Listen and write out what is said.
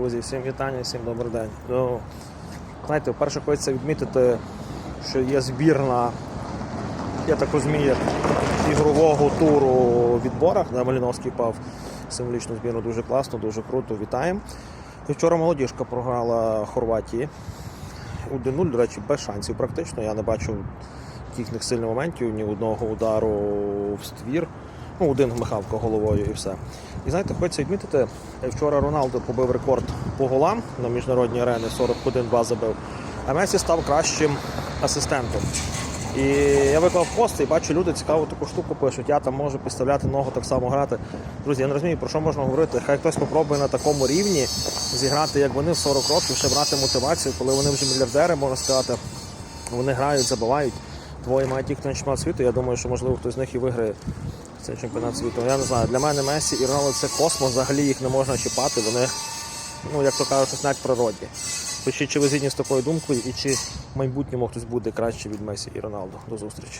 Друзі, всім вітання, всім добрий день. Ну, знаєте, вперше хочеться відмітити, що є збірна, я так розумію, ігрового туру у відборах. На Маліновський пав символічну збірну дуже класно, дуже круто. Вітаємо. Вчора молодіжка програла Хорватії. 1-0, до речі, без шансів практично. Я не бачив їхніх сильних моментів, ні одного удару в ствір. Ну, один Михалко головою і все. І знаєте, хочеться відмітити, вчора Роналдо побив рекорд по голам на міжнародній арені 41-2 забив, а Месі став кращим асистентом. І я виклав пост і бачу, люди цікаву таку штуку пишуть. Я там можу підставляти ногу так само грати. Друзі, я не розумію, про що можна говорити. Хай хтось спробує на такому рівні зіграти, як вони в 40 років, ще брати мотивацію, коли вони вже мільярдери, можна сказати. Вони грають, забивають. Двоє мають їх на чемпіонат світу. Я думаю, що можливо хтось з них і виграє цей чемпіонат світу. Я не знаю. Для мене Месі і Роналдо це космос, взагалі їх не можна чіпати. Вони, ну як то кажуть, знають природі. Пишіть, чи ви згідні з такою думкою і чи в майбутньому хтось буде краще від Месі і Роналду. До зустрічі.